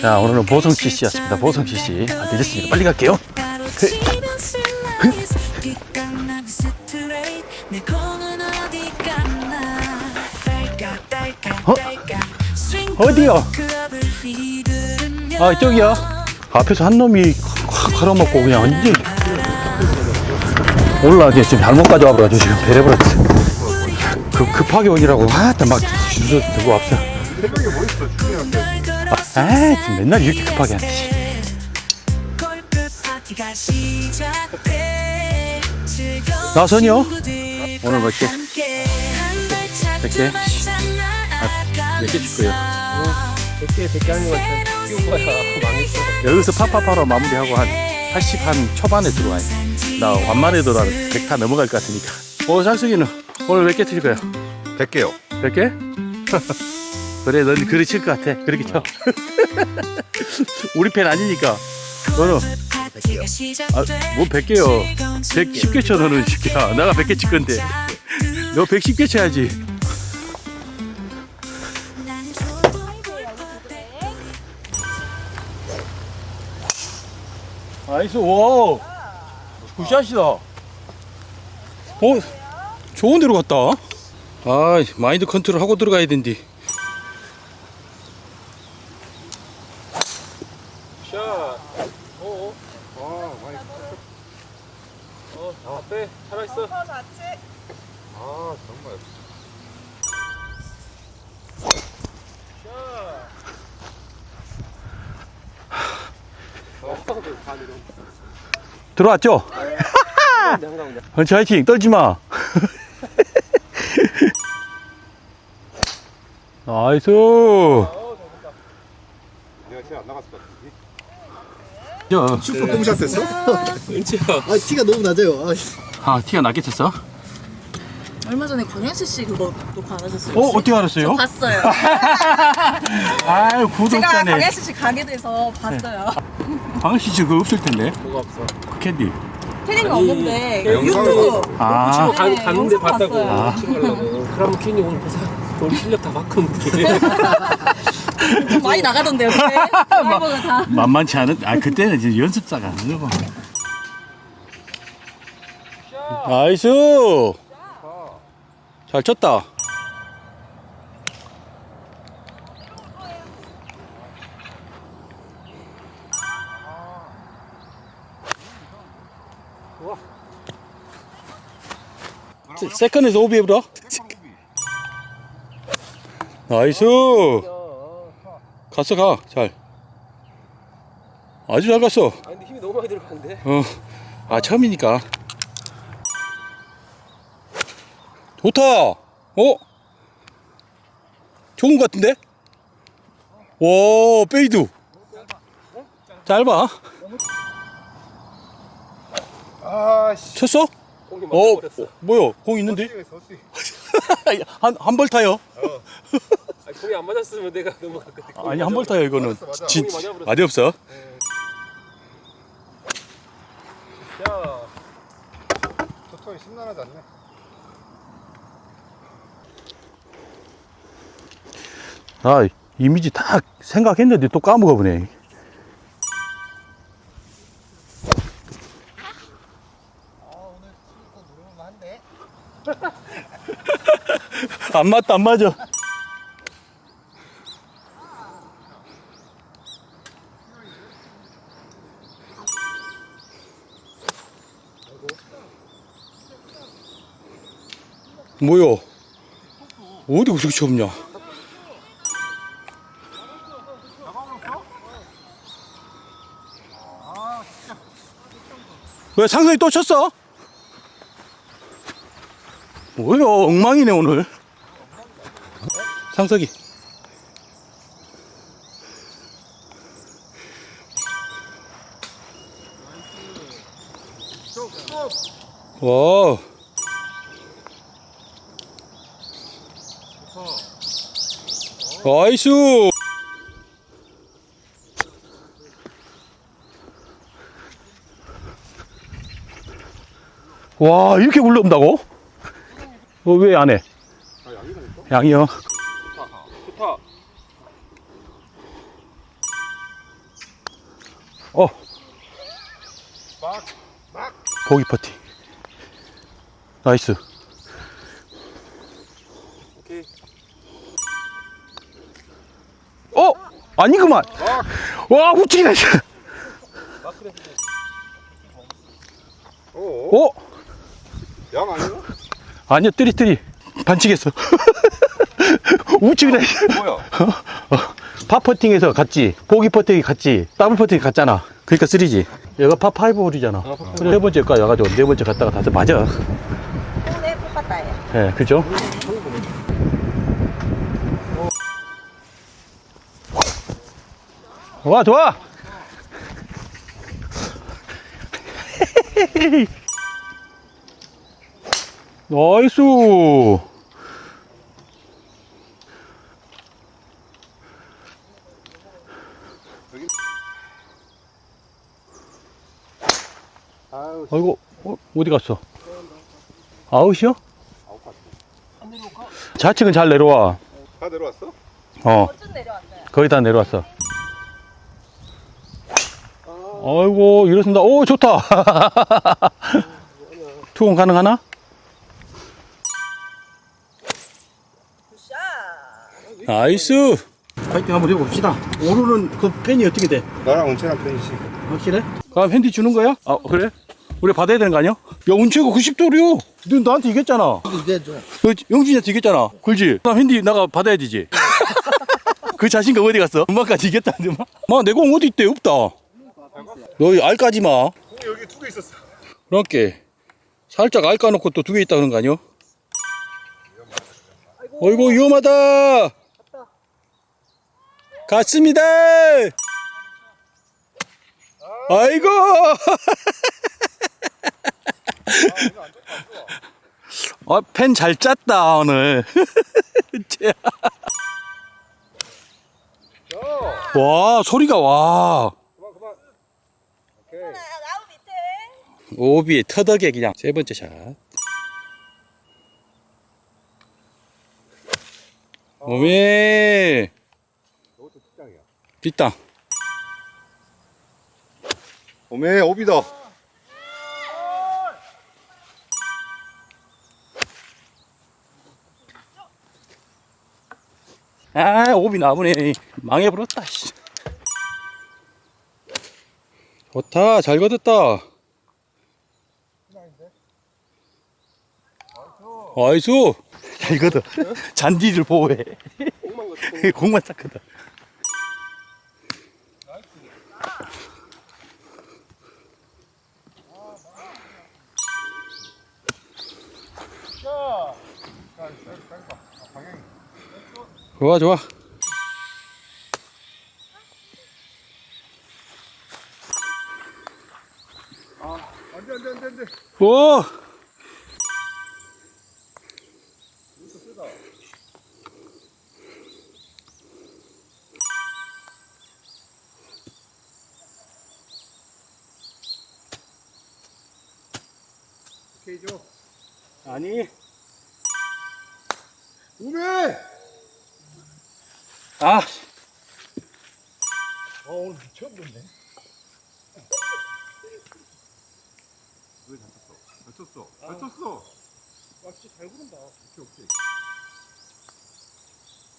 자 오늘은 보성 CC였습니다. 보성 CC 아, 늦었으니까 빨리 갈게요. 어? 어디요? 아 저기요. 앞에서 한 놈이 확 걸어먹고 그냥 완전 올라 이제 지금 잘못 가져와가지고 지금 배려버렸어 급, 급하게 오기라고 아따 막 주소 들고 왔어 아, 아 지금 맨날 이렇게 급하게 하지 나선이요? 오늘 몇 개? 몇 개? 아, 몇개 줄 거예요? 100개 100개 하는 거 키운 거야 망했어 여기서 파파파로 마무리하고 한 80 한 초반에 들어와요. 나 완만해도 난 100타 넘어갈 것 같으니까. 어, 장승이는 오늘 몇 개틀 거야? 100개요 100개? 그래, 넌 그리 칠 것 같아. 그렇게 쳐. 우리 편 아니니까. 너는, 아, 뭐 100개요. 110개 쳐, 너는 10개야. 내가 100개 칠 건데. 너 110개 쳐야지. 나이스, 와. 굿샷이다. 어, 좋은 데로 갔다. 아, 마인드 컨트롤 하고 들어가야 된디. 샷 어어 아 많이 어 나와 빼 살아있어 아 정말 들어왔죠? 헌치 화이팅 떨지 마. 나이스. 내가 제일 안 나갔을 것 같은데 저, 슈퍼 뽕샷 됐어? 은지야 아 티가 너무 낮아요. 아, 아, 티가 나게 쳤어? 얼마 전에 권현수 씨 그거 녹화 안 하셨어요? 어, 어떻게 알았어요? 봤어요. 아유, 제가 구독자네. 강현수 씨 가게 돼서 봤어요. 방씨 씨 그거 없을 텐데. 뭐가 없어 그 캔디. 패딩이 없는데 그. 유튜브 아, 친구 가, 네, 갔는데 영상 봤다고 봤어요. 친구 가려고 그러면 괜히 오늘 보자 우리 실력 다 어떡해 좀 많이 나가던데요. 그때 드라이버가 다. 만만치 않은, 아, 그때는 이제 연습자가 아니고. 나이스. 잘 쳤다. 세- 세컨에서 오비에 불어. 나이스. 갔어 가. 잘. 아주 잘 갔어. 아 근데 힘이 너무 많이 들어가는데 어. 아 처음이니까. 좋다. 어? 좋은 것 같은데? 와 페이드. 짧아. 아씨 쳤어? 공이 어, 맞아버렸어 어 뭐야? 공 있는데? 한한 벌 타요. 아, 공이 안 맞았으면 내가 넘어갔거든 아니 한 벌 타요 이거는. 맞았어, 맞아. 진 공이 맞아 버렸어. 맛이 없어. 야 토토이 심란하지 않네 아 이미지 다 생각했는데 또 까먹어 보네. 안 맞다 안 맞아. 뭐요? 어디 그렇게 없냐? 왜 상성이 또 쳤어? 뭐야 엉망이네 오늘 상석이. 와 나이스. 와 이렇게 굴러온다고? 어, 왜 안 해? 양이요 좋다 어, 막, 막. 보기 퍼팅. 나이스. 오케이. 어? 아니구만. 와, 우측이다. 씨. 오, 어? 양 아니야? 아니야, 뜨리뜨리. 반칙했어. 우측이다. 씨. 뭐야? 어, 파 퍼팅에서 갔지. 보기 퍼팅이 갔지. 더블 퍼팅이 갔잖아. 그러니까 쓰리지. 얘가 파 파이브 홀이잖아. 그래, 세 번째 거 와가지고 네 번째 갔다가 다시 맞아. 네, 뽑았다. 얘. 예, 그죠? 와, 좋아! 나이스! 아유, 아이고, 어, 어디 갔어? 아웃이요? 좌측은 잘 내려와. 다 내려왔어? 어, 좀 내려왔어요. 거의 다 내려왔어. 아이고, 이렇습니다. 오, 좋다. 투혼 가능하나? 굿샷. 나이스. 파이팅 한번 해봅시다. 오늘은 그 팬이 어떻게 돼? 나랑 은채랑 편이시. 확실해? 그럼 핸디 주는 거야? 아, 그래? 우리 받아야 되는 거 아니야? 야, 운치가 90도리요. 너 나한테 이겼잖아. 이게 좀 너 영준이한테 이겼잖아. 그렇지? 그럼 핸디 나가 받아야 되지. 그 자신감 어디 갔어? 엄마까지 이겼다는데 막. 마, 내 공 어디 있대? 없다. 너 알까지 마. 공이 여기 두 개 있었어. 그렇게 살짝 알 까 놓고 또 두 개 있다 그런 거 아니야? 어이구 위험하다. 갔습니다. 아이고. 아, 펜잘 짰다 오늘. 야, 와 소리가 와. 그만, 그만. 오케이. 나무 밑에. 오비 터덕에 그냥 세 번째 샷. 이것도 특장이야. 빗땅. 오메, 오비다. 아 오비 나무네. 망해버렸다. 씨. 좋다 잘 거뒀다. 나이스. 잘 거둬. 잔디를 보호해. 공만 딱 거둬. 좋아 좋아. 안 돼, 안 돼, 안 돼, 안 돼. 오. 오케이, 줘. 아니. 오메! 아. 아, 오늘 미쳤는데. 왜 다쳤어? 다쳤어. 다쳤어. 와 진짜 잘 부른다. 오케이, 오케이.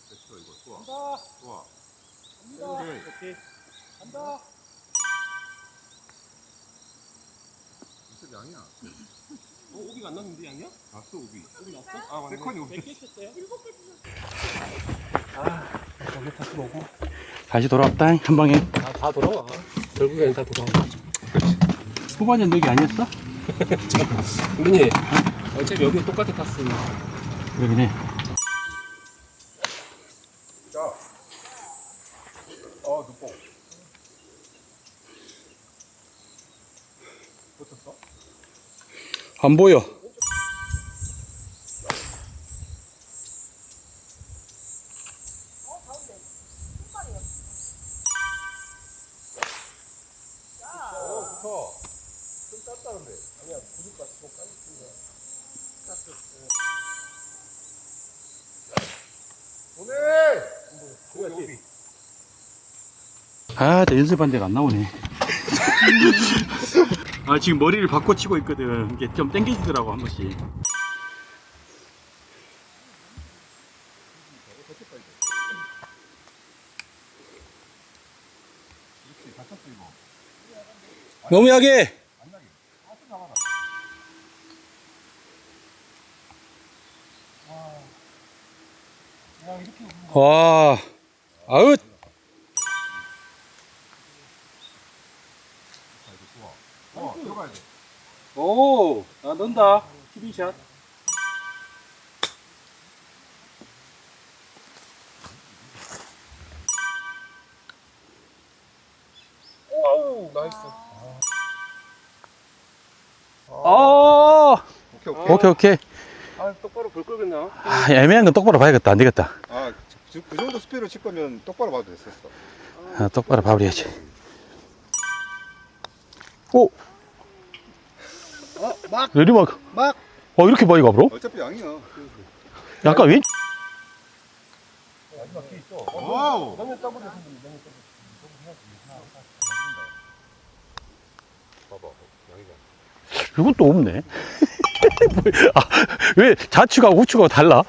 됐어, 이거. 좋아. 좋아. 오케이. 오케이. 간다. 무슨 양이야? 어 오비가 안 났는데 양이야? 났어, 오비. 오비 났어? 아, 맞네. 세컨이 오비. 100개 있었어요? 아 저기 다시 오고. 다시 돌아왔다 한 방에. 아, 다 돌아와. 결국엔 다 돌아와. 후반전 너기 아니었어? 우린이 어차피 여기 똑같이 탔으니. 그러긴 해. 자. 어, 눈뽕. 붙었어? 안 보여. 아, 나 연습한 데가 안 나오네. 아 지금 머리를 바꿔 치고 있거든. 이게 좀 땡겨지더라고 한 번씩. 너무 약해. 와, 아웃. 오, 나 넣는다. 12샷. 오우 나이스. 아, 오케이 오케이. 오케이, 오케이. 아 똑바로 볼 걸겠나? 아, 애매한 건 똑바로 봐야겠다. 안 되겠다. 아, 그, 그 정도 스피드로 칠 거면 똑바로 봐도 됐었어. 아, 똑바로 봐버려야지. 오! 어, 막, 내리막. 막. 어, 이렇게 봐, 이거, 앞으로? 어차피 양이야. 약간 왼? 와우. 이건 또 없네. 아, 왜 좌측하고 우측하고 달라?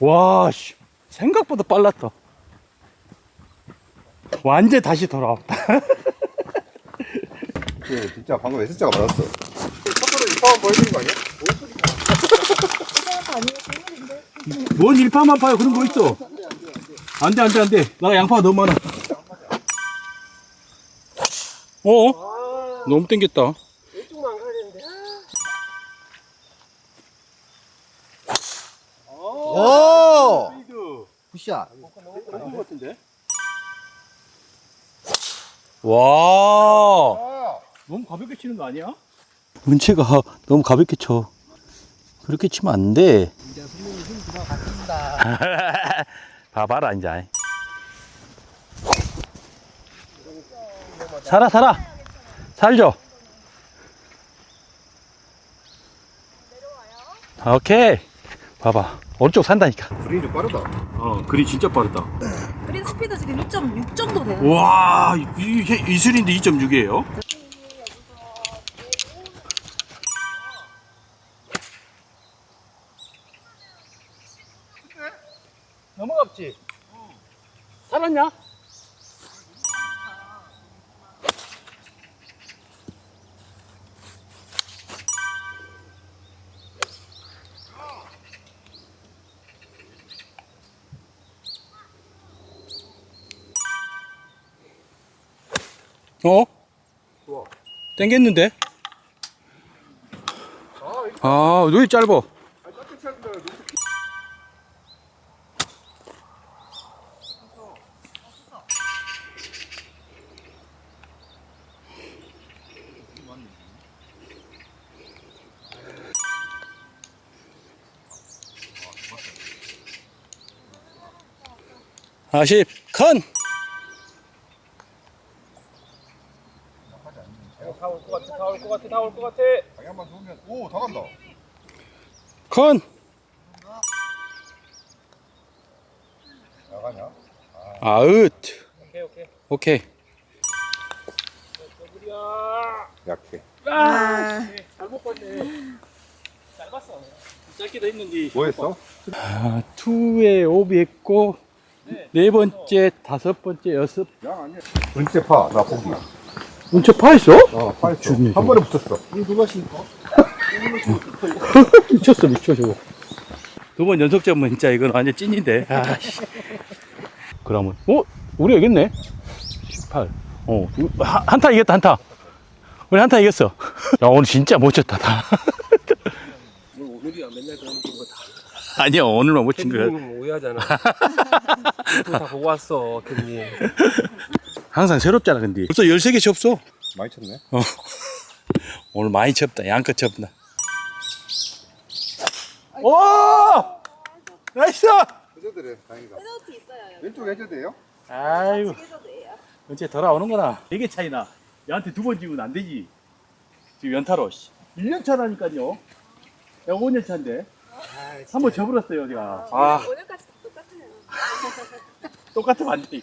와, 씨. 생각보다 빨랐다. 완전 다시 돌아왔다. 예, 진짜 방금 S자가 맞았어. 거 아니야? 뭔 일파만 파요? 그런 거 있어. 안 돼, 안 돼, 안 돼. 나 양파가 너무 많아. 어? 아 너무 땡겼다. 왼쪽만 안 가야 되는데. 오! 굿샷. 와. 아, 너무 가볍게 치는 거 아니야? 문체가 너무 가볍게 쳐. 그렇게 치면 안 돼. 이제 분명히 힘 들어갔습니다. 봐봐라, 이제. 살아, 살아. 살죠? 오케이. 봐봐. 오른쪽 산다니까. 그린이 좀 빠르다. 어, 그리 진짜 빠르다. 그린 스피드 지금 2.6 정도 돼요. 와, 이, 이슬인데 2.6이에요? 넘어갔지. 살았냐? 어? 좋아. 땡겼는데? 아, 눈이 짧아. 아십 컨 다올 것 같아. 다올 것 같아. 다올 것 같아. 방향만 좋으면 오, 다 간다. 컨 나가냐? 아웃 오케이 오케이. 오케이 더블이야. 약해. 아, 잘못 봤네. 잘 봤어. 짧게 도 했는데 뭐 했어? 아, 투에 오비 했고 네 번째 다섯 번째 여섯. 은채 파, 나 포기. 문체 파했어? 어, 파 했어. 좋네, 한 번에 붙였어. 미쳤어 미쳐 저거 두 번 연속 잡으면 진짜 이건 완전 찐인데 아씨 그러면 어? 우리 이겼네 18 어, 한타 이겼다 한타 우리 한타 이겼어 야 오늘 진짜 못 쳤다 다 뭐 오늘이야 맨날 그런 거 다. 아니야 오늘만 못친 거야 대부분 오해하잖아. 유튜브 다 보고 왔어, 괜히. 항상 새롭잖아 근데 벌써 13개씩 없어 많이 쳤네. 오늘 많이 쳤다 양껏 쳤다 오 나이스 해저드래, 다행이다. 페널티 있어요. 여기. 왼쪽 해저드예요? 아이고. 언제 돌아오는구나 이게 차이나 얘한테 두 번 지면 안 되지 지금 연타로 1년 차라니까요 내가 5년 차인데 한 번 접을었어요 제가 아 오늘까지 다 똑같아요. 똑같으면 안돼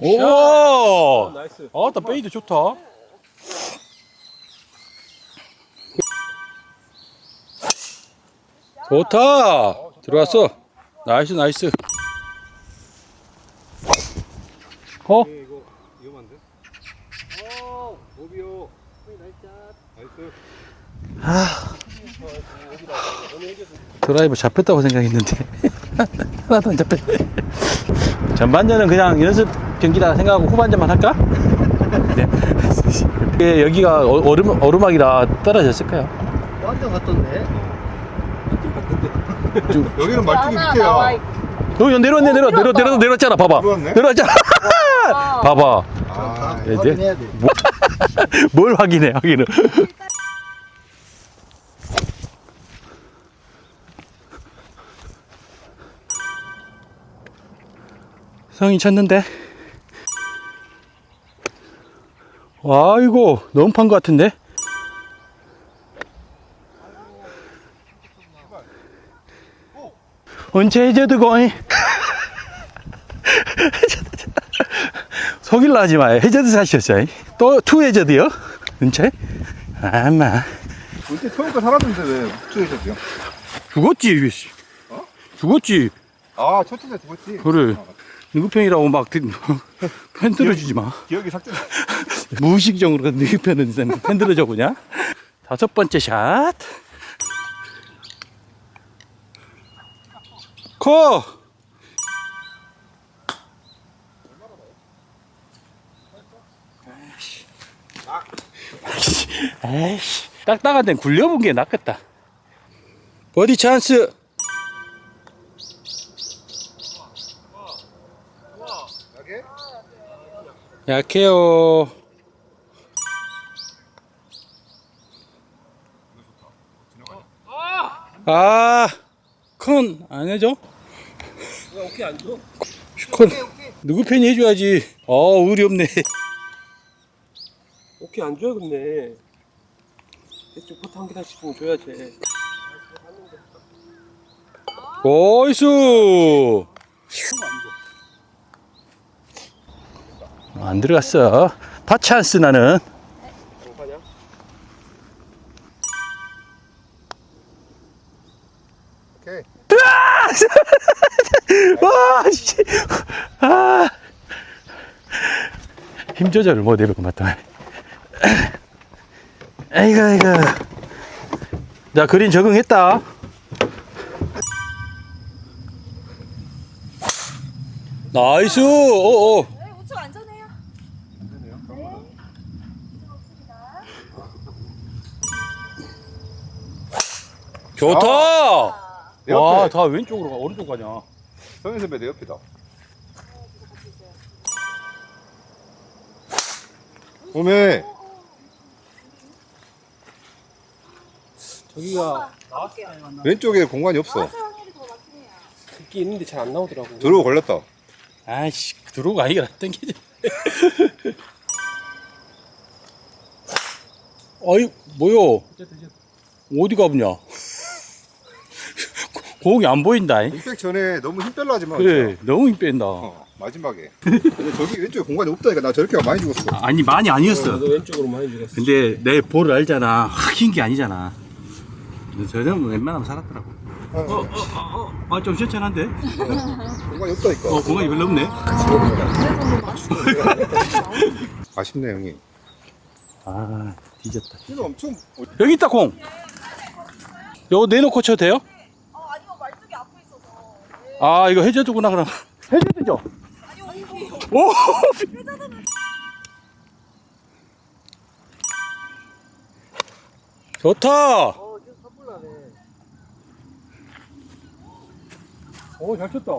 오! 나이스. 아, 나 페이드 좋다. 좋다. 들어왔어. 나이스, 나이스. 어? 이거 위험한데? 어, 오비오. 나이스. 드라이버 잡혔다고 생각했는데 하나도 안 잡혔네 전반전은 그냥 연습 경기다 생각하고 후반전만 할까? 네. 이게 여기가 어- 얼음, 얼음막이라 떨어졌을까요? 완전 갔던데. 여기는 말뚝이 밑에야. 여기 내려왔네 내려 내려 내려 내려왔잖아 봐봐 내려왔네? 내려왔잖아 봐봐 아, 네, 네. 확인해야 돼. 뭘 확인해 확인은 성이 쳤는데? 와 이거 너무 판 것 같은데? 언제 해저드고 속일라 하지 마 해저드 사셨어 또투 해저드요? 은채? 아마. 언제 처음 거 살았는데 왜 묵주해졌어요? 죽었지 이게 씨. 어? 죽었지 아, 첫 주제 죽었지. 그래. 누구 편이라고 막 팬 들어주지 마. 기억이 삭제. 무의식적으로 누구 편은 팬 들어줘 그냥. 다섯 번째 샷. 커! 에이씨. 딱딱한 데는 굴려본 게 낫겠다. 버디 찬스 약해요 아, 컨 안 해줘? 오케이 안 줘? 컨 누구 팬이 해줘야지. 어, 의리 없네. 오케이 안 줘요 근데. 대충 포트 한 개씩 좀 줘야지. 나이스. 안 들어갔어. 다 찬스 나는. 와, 씨. 아. 힘 조절을 못 해볼 것 같다. 아이고, 아이고. 자, 그린 적응했다. 나이스! 어, 어. 네, 우측 안전해요. 좋다! 내 와, 옆에. 다 왼쪽으로 가, 오른쪽 가냐. 성현 선배 내 옆이다. 오메. 저기가 왼쪽에 공간이 없어. 듣기 있는데 잘 안 나오더라고. 들어 걸렸다. 아이씨, 들어오고 아니라 땡기지. 아이, 뭐요? 어디 가보냐? 공이 안 보인다. 잉? 임팩 전에 너무 힘 빼려 하지 마. 그래, 너무 힘 뺀다. 어, 마지막에. 근데 저기 왼쪽에 공간이 없다니까. 나 저렇게 많이 죽었어. 아니, 많이 아니었어. 너 왼쪽으로 많이 죽었어. 근데 내 볼을 알잖아. 흑인 게 아니잖아. 저는 웬만하면 살았더라고. 어, 어, 어, 어. 아, 좀 시원한데? 공간이 없다니까. 어, 공간이 별로 없네. 아쉽네, 형님. 아, 뒤졌다. 진짜 엄청. 여기 있다, 공. 요거 내놓고 쳐도 돼요? 어, 말뚝이 앞에 있어서. 네. 아, 이거 해저드구나, 그럼. 해저드죠? 오! 좋다! 어 지금. 오, 잘 쳤다.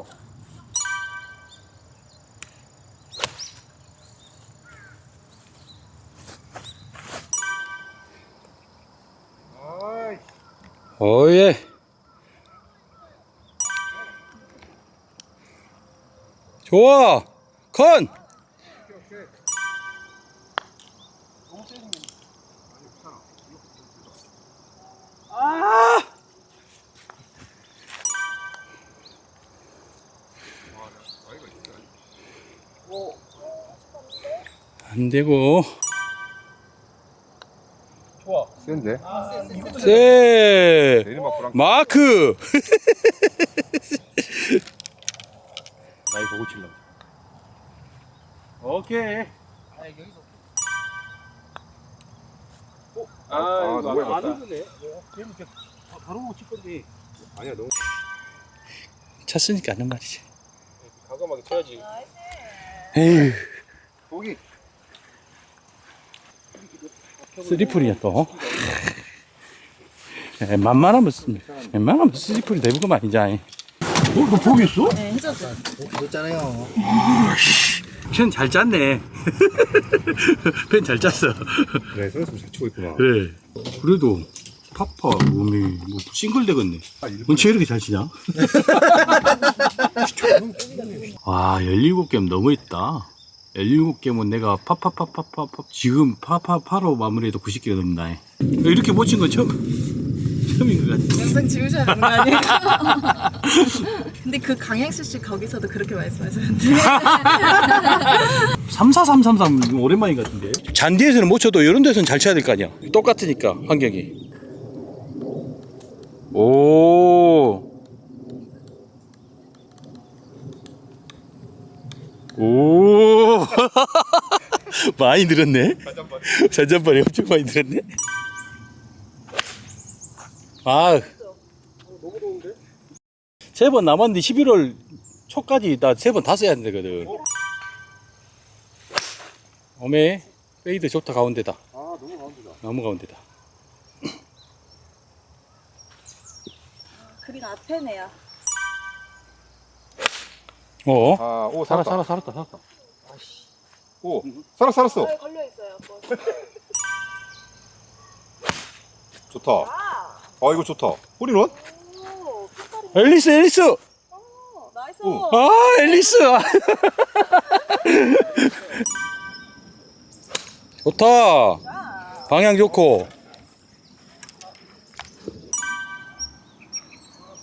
아이. 오예. 좋아. 컨. 아! 안 되고. 센데? 세. 내리막 불안. 마크. 보고 칠라. 오케이. 아, 아, 이거 너무 안 해봤다. 흔드네. 바로 칠 건데. 아니야 너무. 쳤으니까 하는 말이지. 과감하게 쳐야지. 에휴. 보기. 쓰리풀이야 또. 에, 만만하면 쓰- 웬만하면 쓰리풀이 대부분 아니잖아. 어, 너 보겠어? 네, 해줘도. 그랬잖아요. 펜잘 짰네. 펜 잘 짰어. 그래 서울서 잘 치고 있구나. 그래. 그래도 파파 몸이 뭐 싱글 되겠네. 언제 이렇게 잘 치냐? 와, 17게임 너무했다. 17게임은 내가 파파파파파파 지금 파파파로 마무리해도 90개가 넘는다. 이렇게 못 친 건 처음 처음인 것 같아. 영상 지우셔야 되는 거 아니에요? 근데 그 강행수 씨 거기서도 그렇게 말씀하셨는데. 34333 오랜만인 것 같은데. 잔디에서는 못 쳐도 이런 데서는 잘 쳐야 될 거 아니야. 똑같으니까 환경이. 오. 오. 많이 늘었네. 잔잔발이 엄청 많이 늘었네. 아. 세 번 남았는데 11월 초까지 나 세 번 다 써야 되거든. 어메 페이드 좋다 가운데다 아 너무 가운데다. 너무 가운데다 그린 앞에네요. 어 아 오 살아 살았다. 살아 살았다 살았다 오 살았 살았어. 걸려 있어요. 좋다. 아 이거 좋다. 홀인원? 앨리스 앨리스! 오, 나이스. 오. 아 앨리스! 좋다. 방향 좋고.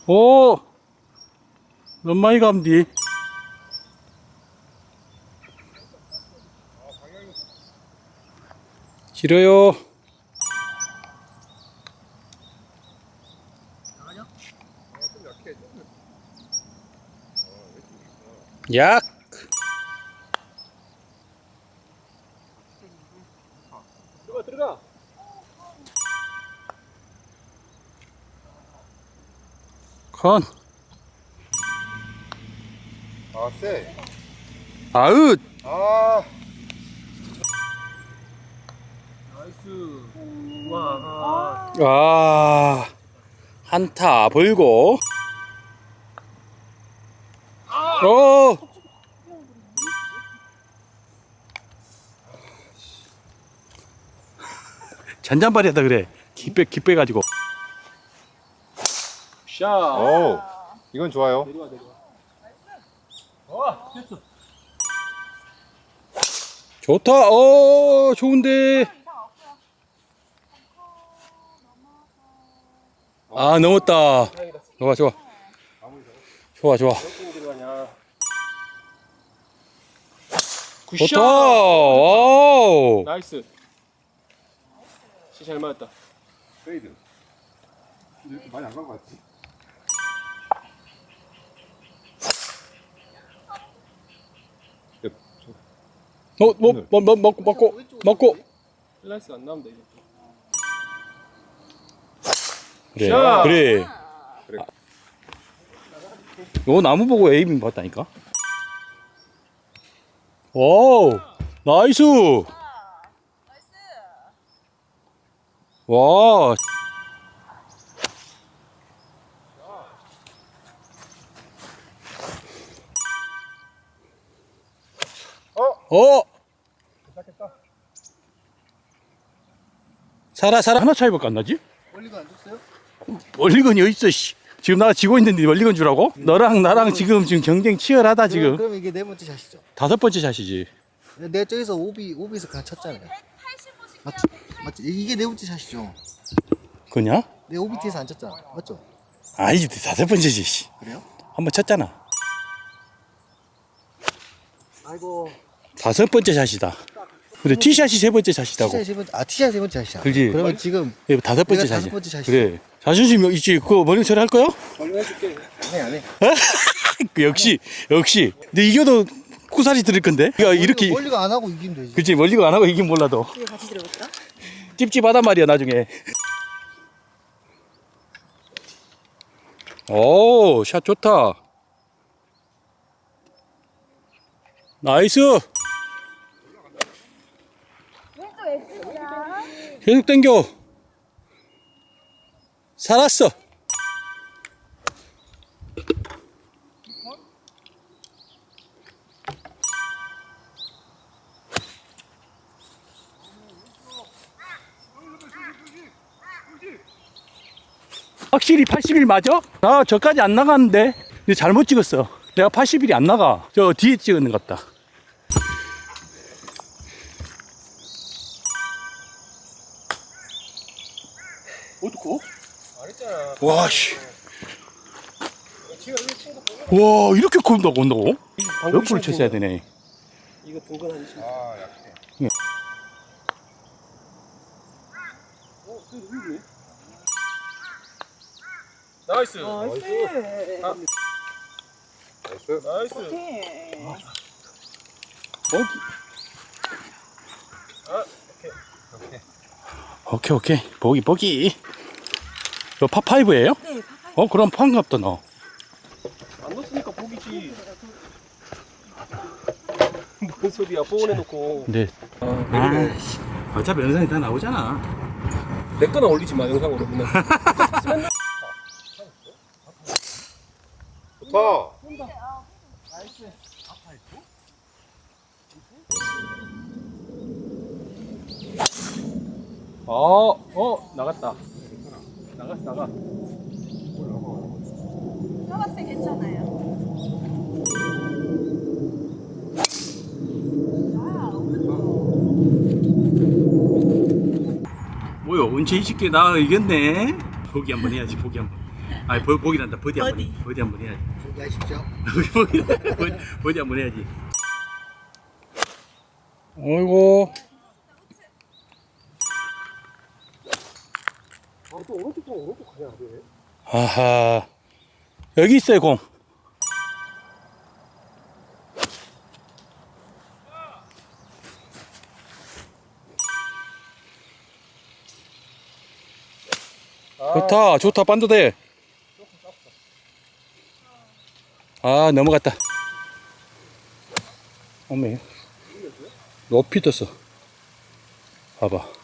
오 너무 많이 감디? 길어요 약 들어가, 들어가. 컨아 쎄. 아웃 아 나이스. 와, 아. 아, 한타 벌고. 오! 잔잔발이 하다 그래. 기빼, 기빼 가지고. 샷. 오. 이건 좋아요. 내려와, 내려와. 좋다. 어, 좋은데. 아, 넘었다. 좋아, 좋아. 좋아, 좋아. 좋다. 굿샷. 와우. 나이스. 진짜 잘 맞았다. 페이드. 근데 이렇게 많이 안 간 것 같지? 뭐, 뭐, 뭐, 뭐, 먹고, 먹고, 먹고. 슬라이스 안 나온다, 이거. 그래. 샷. 그래. 그래. 요 나무 보고 에이밍 봤다니까. 와우. 나이스. 와. 어? 살아 살아 하나 차이밖에 안 나지? 원리가 안 줬어요? 멀리건이 어딨어 씨. 지금 나 지고 있는데 멀리 건 주라고? 너랑 나랑 지금 지금 경쟁 치열하다 지금 그럼 이게 네 번째 샷이죠. 다섯 번째 샷이지 내가 저기서 오비 오비에서 그냥 쳤잖아요. 맞지? 맞지? 이게 네 번째 샷이죠. 그냐? 내 오비 뒤에서 안 쳤잖아. 맞죠? 아니지 다섯 번째지 씨. 그래요? 한번 쳤잖아 아이고 다섯 번째 샷이다 근데 티샷이 세 번째 샷이다고. 티샷 세 번째, 아 티샷 세 번째 샷이야. 그지? 그러면 지금 예, 다섯 번째 내가 샷이야. 다섯 번째 샷이지. 그래. 자존심 있지. 그거 머리 처리 할 거야? 얼른 해줄게. 안 해 안해. 그 역시, 역시. 근데 이겨도 쿠사리 들을 건데? 야, 이렇게. 멀리가 안 하고 이기면 되지. 그치, 멀리가 안 하고 이긴 몰라도. 이거 같이 들어볼까? 찝찝하단 말이야, 나중에. 오, 샷 좋다. 나이스. 계속 당겨. 살았어. 확실히 80일 맞아? 나 저까지 안 나갔는데. 근데 잘못 찍었어. 내가 80일이 안 나가. 저 뒤에 찍었는 것 같다. 와, 씨. 와, 이렇게 건다고 온다고? 옆으로 쳤어야 되네. 이거 둥근 한 시. 아 약해. 나이스. 나이스. 나이스. 거기. 오케이, 오케이. 보기, 보기. 이거 파5예요 네, 어, 그럼 파인갑다, 너. 안 넣었으니까 복이지. 뭔 소리야? 뽕을 해놓고. 네. 아, 어차피 영상이 다 나오잖아. 내 거나 올리지 마 영상으로 그냥. 좋다. 어, 어, 나갔다. 나가. 해봤을 때 괜찮아요. 뭐요, 운치 20개 나 이겼네. 보기 한번 해야지, 보기 한 번. 아니, 보, 보기란다, 버디 한 번. 버디. 버디 한번 해야지. 포기하십시오. 보기, 버디, 버디 한번 해야지. 어이 오른쪽 오른쪽? 아하. 여기 있어요, 공. 좋다, 좋다, 반도 돼. 아, 넘어갔다. 어메. 높이 떴어. 봐봐.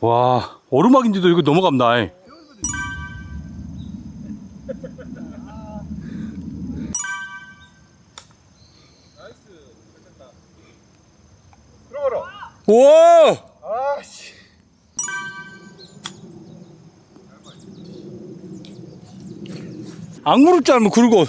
와, 오르막인데도 이거. 들어가라. 우와! 아씨. 줄 알면 그러고.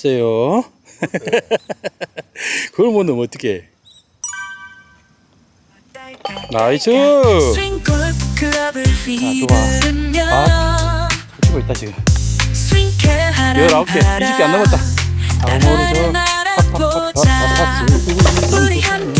좋았어요. 그걸 못 넣으면 어떡해. 나이스! 클럽을 좋아. 휘두르며 아. 치고 있다, 지금. 스윙 캐하라 19개, 20개 안 남았다. 알아보자 우리 함